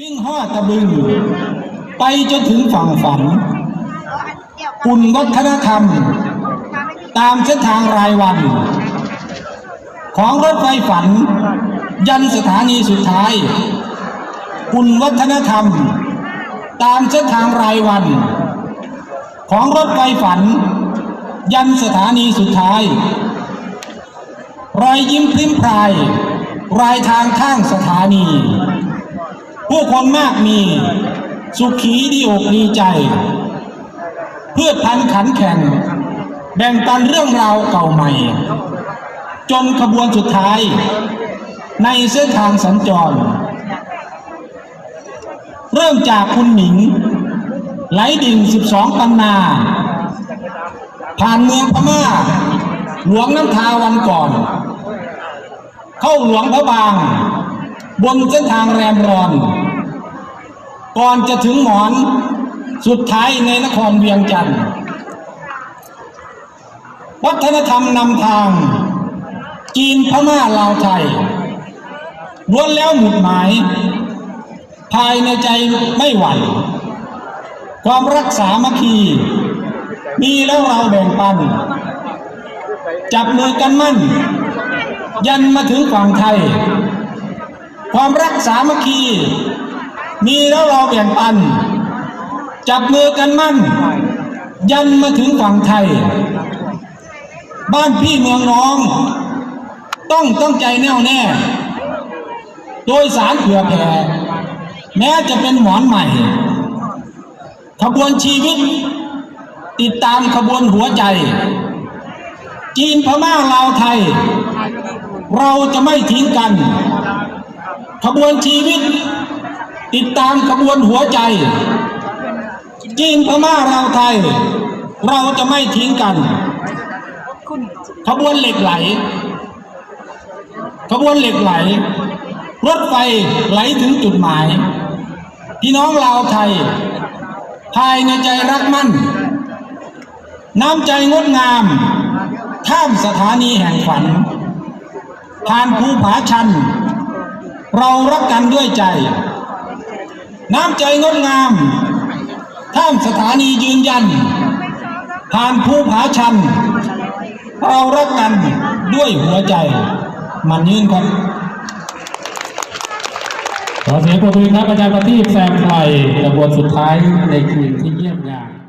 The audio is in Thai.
วิ่งห่อตะบึง ไปจนถึงฝั่งฝันอุ่นวัฒนธรรม ตามเส้นทางรายวัน ของรถไฟฝัน ยันสถานีสุดท้ายอุ่นวัฒนธรรม ตามเส้นทางรายวัน ของรถไฟฝัน ยันสถานีสุดท้าย รอยยิ้มพริ้มพราย รายทางข้างสถานี ผู้คนมากมี สุขีดีอกดีใจ เพื่อพันขันแข่ง แบ่งปันเรื่องราวเก่าใหม่ จนขบวนสุดท้าย ในเส้นทางสัญจร เริ่มจากคุณหมิง ไหลดิ่ง 12 ปันนา ผ่านเมืองพม่า หลวงน้ำทาวันก่อน เข้าหลวงพระบาง บนเส้นทางแรมรอน ก่อนจะถึงหมอนสุดท้ายในนครเวียงจันทร์วัฒนธรรมนำทาง จีนพม่าลาวไทยล้วนแล้วหมุดหมาย ภายในใจไม่หวั่นความรักษามัคคี มีแล้วเราแบ่งปัน จับมือกันมั่น ยันมาถึงฝั่งไทย ความรักสามัคคี มีแล้วเราแบ่งปัน จับมือกันมั่น ยันมาถึงฝั่งไทย บ้านพี่เมืองน้อง ต้องต้องใจแน่วแน่ โดยสารเผื่อแผ่แม้จะเป็นหมอนใหม่ ขบวนชีวิต ติดตามขบวนหัวใจ จีนพม่าลาวไทย เราจะไม่ทิ้งกัน ขบวนชีวิต ติดตามขบวนหัวใจจีนพม่าลาไทย เราจะไม่ทิ้งกันขบวนเหล็กไหลขบวนเหล็กไหล รถไฟไหลถึงจุดหมาย พี่น้องลาวไทย ภายในใจรักมั่น น้ำใจงดงาม ท่ามสถานีแห่งฝันผ่านภูผาชัน เรารักกันด้วยใจ น้ำใจงดงามท่ามสถานียืนยัน ผ่านภูผาชัน เรารักกันด้วยหัวใจ มันยืนครับขอเสียงปรบมือครับอาจารย์ประทีปแซมไพรกระบวนสุดท้ายในคืนที่เยี่ยมยาม